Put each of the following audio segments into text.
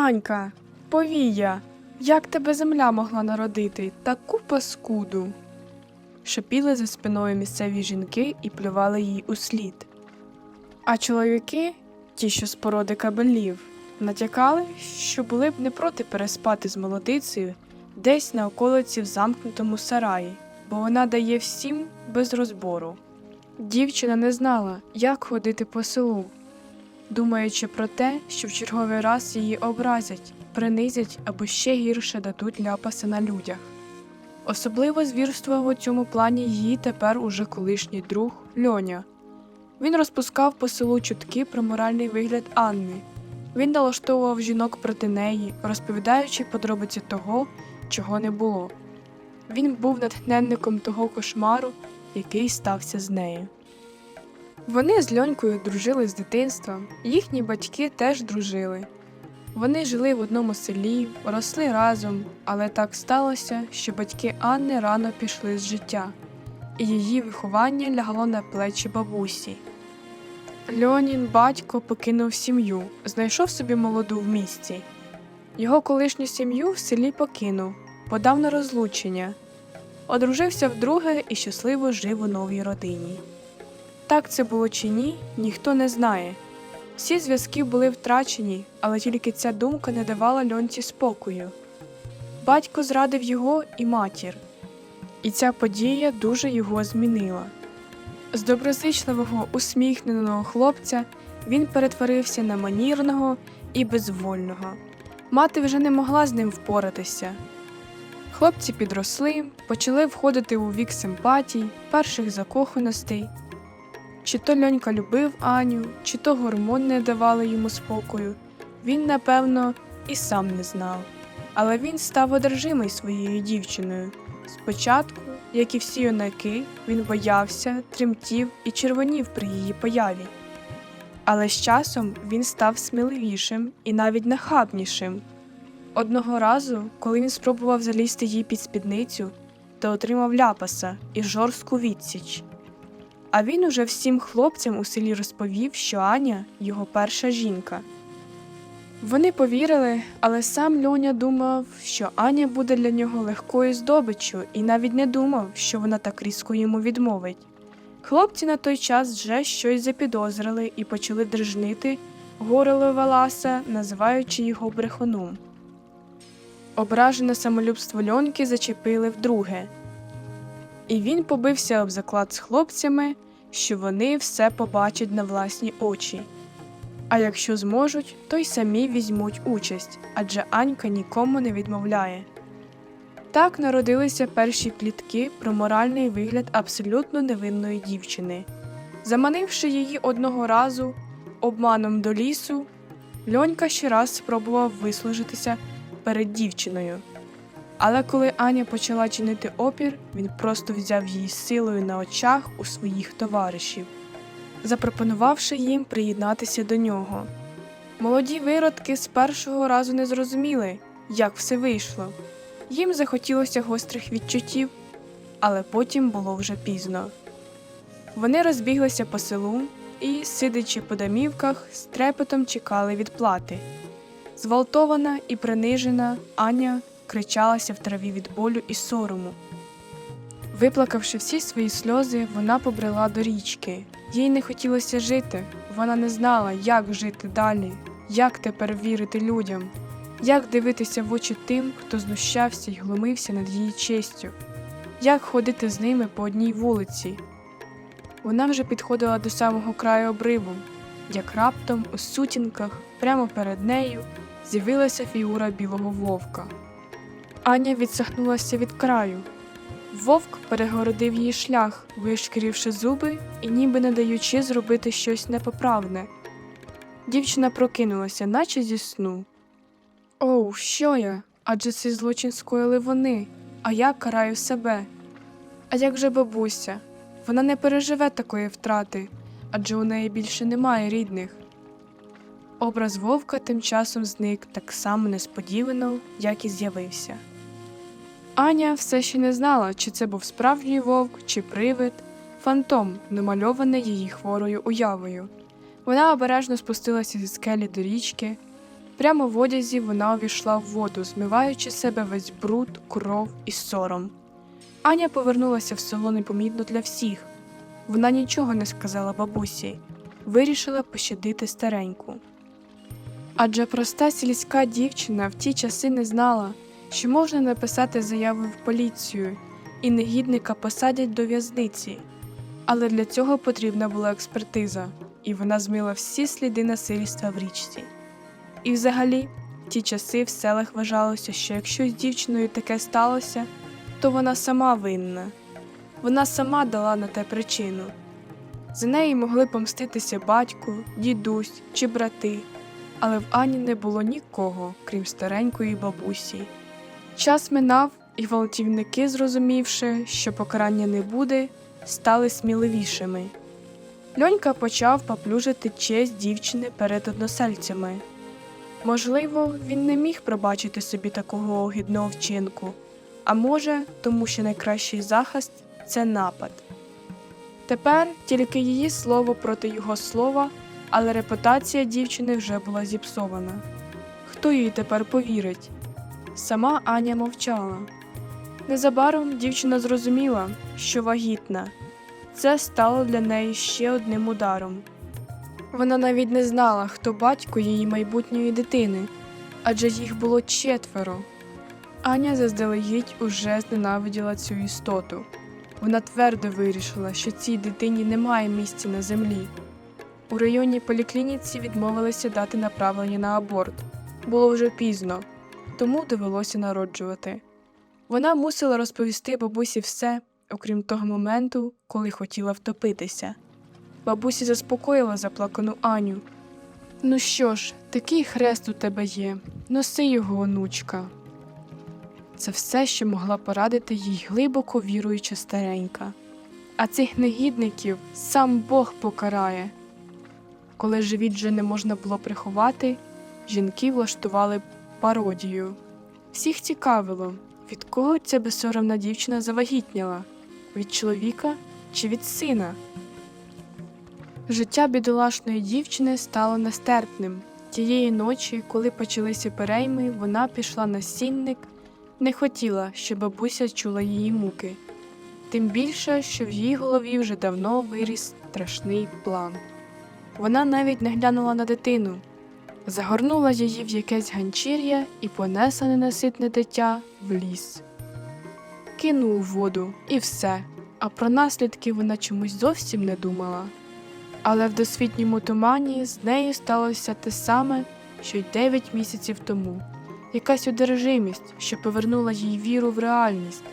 Анька, повія, як тебе земля могла народити таку паскуду? Шипіли за спиною місцеві жінки і плювали їй у слід. А чоловіки, ті, що з породи кабелів, натякали, що були б не проти переспати з молодицею десь на околиці в замкнутому сараї, бо вона дає всім без розбору. Дівчина не знала, як ходити по селу, думаючи про те, що в черговий раз її образять, принизять або ще гірше дадуть ляпаси на людях. Особливо звірствував у цьому плані її тепер уже колишній друг Льоня. Він розпускав по селу чутки про моральний вигляд Анни. Він налаштовував жінок проти неї, розповідаючи подробиці того, чого не було. Він був натхненником того кошмару, який стався з нею. Вони з Льонькою дружили з дитинства, їхні батьки теж дружили. Вони жили в одному селі, росли разом, але так сталося, що батьки Анни рано пішли з життя, і її виховання лягло на плечі бабусі. Льонін батько покинув сім'ю, знайшов собі молоду в місті. Його колишню сім'ю в селі покинув, подав на розлучення, одружився вдруге і щасливо жив у новій родині. Так це було чи ні, ніхто не знає. Всі зв'язки були втрачені, але тільки ця думка не давала льонці спокою. Батько зрадив його і матір, і ця подія дуже його змінила. З доброзичливого, усміхненого хлопця він перетворився на манірного і безвольного. Мати вже не могла з ним впоратися. Хлопці підросли, почали входити у вік симпатій, перших закоханостей. Чи то льонька любив Аню, чи то гормони не давали йому спокою. Він, напевно, і сам не знав. Але він став одержимий своєю дівчиною. Спочатку, як і всі юнаки, він боявся, тремтів і червонів при її появі. Але з часом він став сміливішим і навіть нахабнішим. Одного разу, коли він спробував залізти їй під спідницю, то отримав ляпаса і жорстку відсіч. А він уже всім хлопцям у селі розповів, що Аня його перша жінка. Вони повірили, але сам Льоня думав, що Аня буде для нього легкою здобиччю, і навіть не думав, що вона так різко йому відмовить. Хлопці на той час вже щось запідозрили і почали дражнити горело Валаса, називаючи його брехуном. Ображене самолюбство льоньки зачепили вдруге, і він побився об заклад з хлопцями, що вони все побачать на власні очі. А якщо зможуть, то й самі візьмуть участь, адже Анька нікому не відмовляє. Так народилися перші плітки про моральний вигляд абсолютно невинної дівчини. Заманивши її одного разу обманом до лісу, Льонька ще раз спробував вислужитися перед дівчиною. Але коли Аня почала чинити опір, він просто взяв її силою на очах у своїх товаришів, запропонувавши їм приєднатися до нього. Молоді виродки з першого разу не зрозуміли, як все вийшло. Їм захотілося гострих відчуттів, але потім було вже пізно. Вони розбіглися по селу і, сидячи по домівках, з трепетом чекали відплати. Зґвалтована і принижена Аня кричалася в траві від болю і сорому. Виплакавши всі свої сльози, вона побрела до річки. Їй не хотілося жити, вона не знала, як жити далі, як тепер вірити людям, як дивитися в очі тим, хто знущався й глумився над її честю, як ходити з ними по одній вулиці. Вона вже підходила до самого краю обриву, як раптом у сутінках прямо перед нею з'явилася фігура білого вовка. Аня відсахнулася від краю. Вовк перегородив її шлях, вишкірівши зуби і ніби не даючи зробити щось непоправне. Дівчина прокинулася, наче зі сну. Оу, що я? Адже цей злочин скоїли вони, а я караю себе. А як же бабуся? Вона не переживе такої втрати, адже у неї більше немає рідних. Образ вовка тим часом зник так само несподівано, як і з'явився. Аня все ще не знала, чи це був справжній вовк, чи привид, фантом, намальований її хворою уявою. Вона обережно спустилася зі скелі до річки. Прямо в одязі вона увійшла в воду, змиваючи з себе весь бруд, кров і сором. Аня повернулася в село непомітно для всіх. Вона нічого не сказала бабусі, вирішила пощадити стареньку. Адже проста сільська дівчина в ті часи не знала, що можна написати заяву в поліцію, і негідника посадять до в'язниці. Але для цього потрібна була експертиза, і вона змила всі сліди насильства в річці. І взагалі, в ті часи в селах вважалося, що якщо з дівчиною таке сталося, то вона сама винна. Вона сама дала на те причину. За неї могли помститися батько, дідусь чи брати, але в Ані не було нікого, крім старенької бабусі. Час минав, і гвалтівники, зрозумівши, що покарання не буде, стали сміливішими. Льонька почав поплюжити честь дівчини перед односельцями. Можливо, він не міг пробачити собі такого огідного вчинку, а може, тому що найкращий захист це напад. Тепер тільки її слово проти його слова, але репутація дівчини вже була зіпсована. Хто їй тепер повірить? Сама Аня мовчала. Незабаром дівчина зрозуміла, що вагітна. Це стало для неї ще одним ударом. Вона навіть не знала, хто батько її майбутньої дитини, адже їх було четверо. Аня заздалегідь уже зненавиділа цю істоту. Вона твердо вирішила, що цій дитині немає місця на землі. У районній поліклініці відмовилися дати направлення на аборт. Було вже пізно, тому довелося народжувати. Вона мусила розповісти бабусі все, окрім того моменту, коли хотіла втопитися. Бабусі заспокоїла заплакану Аню. Ну що ж, такий хрест у тебе є, носи його, онучка. Це все, що могла порадити їй глибоко віруюча старенька. А цих негідників сам Бог покарає. Коли живіт вже не можна було приховати, жінки влаштували пародію. Всіх цікавило, від кого ця безсоромна дівчина завагітніла від чоловіка чи від сина. Життя бідолашної дівчини стало нестерпним. Тієї ночі, коли почалися перейми, вона пішла на сінник, не хотіла, щоб бабуся чула її муки, тим більше, що в її голові вже давно виріс страшний план. Вона навіть не глянула на дитину, загорнула її в якесь ганчір'я і понесла ненаситне дитя в ліс. Кинув воду і все, а про наслідки вона чомусь зовсім не думала. Але в досвітньому тумані з нею сталося те саме, що й дев'ять місяців тому. Якась одержимість, що повернула їй віру в реальність.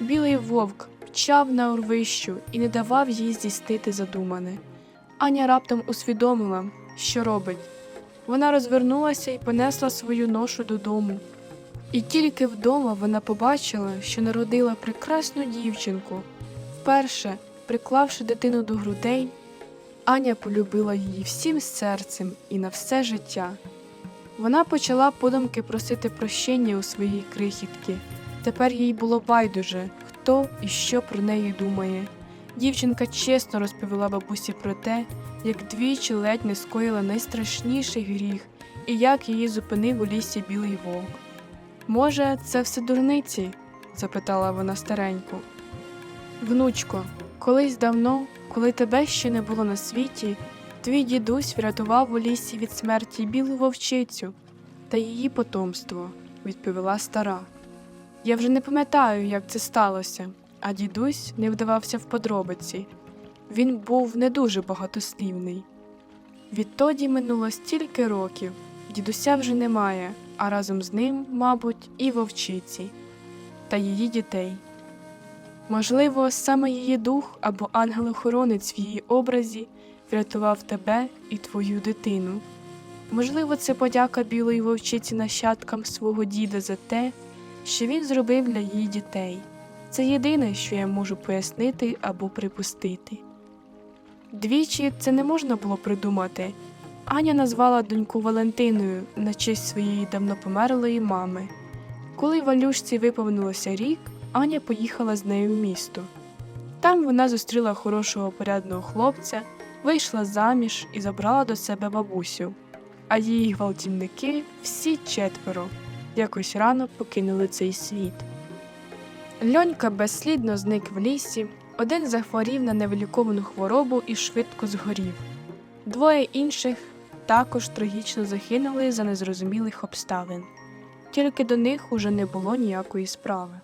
Білий вовк вчав на урвищу і не давав їй здійснити задумане. Аня раптом усвідомила, що робить. Вона розвернулася і понесла свою ношу додому. І тільки вдома вона побачила, що народила прекрасну дівчинку. Вперше, приклавши дитину до грудей, Аня полюбила її всім серцем і на все життя. Вона почала подумки просити прощення у своїй крихітки. Тепер їй було байдуже, хто і що про неї думає. Дівчинка чесно розповіла бабусі про те, як двічі ледь не скоїла найстрашніший гріх і як її зупинив у лісі білий вовк. Може, це все дурниці? запитала вона стареньку. Внучко, колись давно, коли тебе ще не було на світі, твій дідусь врятував у лісі від смерті білу вовчицю та її потомство, відповіла стара. Я вже не пам'ятаю, як це сталося, а дідусь не вдавався в подробиці. Він був не дуже багатослівний. Відтоді минуло стільки років, дідуся вже немає, а разом з ним, мабуть, і вовчиці та її дітей. Можливо, саме її дух або ангел-охоронець в її образі врятував тебе і твою дитину. Можливо, це подяка білої вовчиці нащадкам свого діда за те, що він зробив для її дітей. Це єдине, що я можу пояснити або припустити. Двічі це не можна було придумати. Аня назвала доньку Валентиною на честь своєї давно померлої мами. Коли Валюшці виповнилося рік, Аня поїхала з нею в місто. Там вона зустріла хорошого порядного хлопця, вийшла заміж і забрала до себе бабусю. а її гвалтівники всі четверо якось рано покинули цей світ. Льонька безслідно зник в лісі, один захворів на невиліковану хворобу і швидко згорів. Двоє інших також трагічно загинули за незрозумілих обставин. Тільки до них уже не було ніякої справи.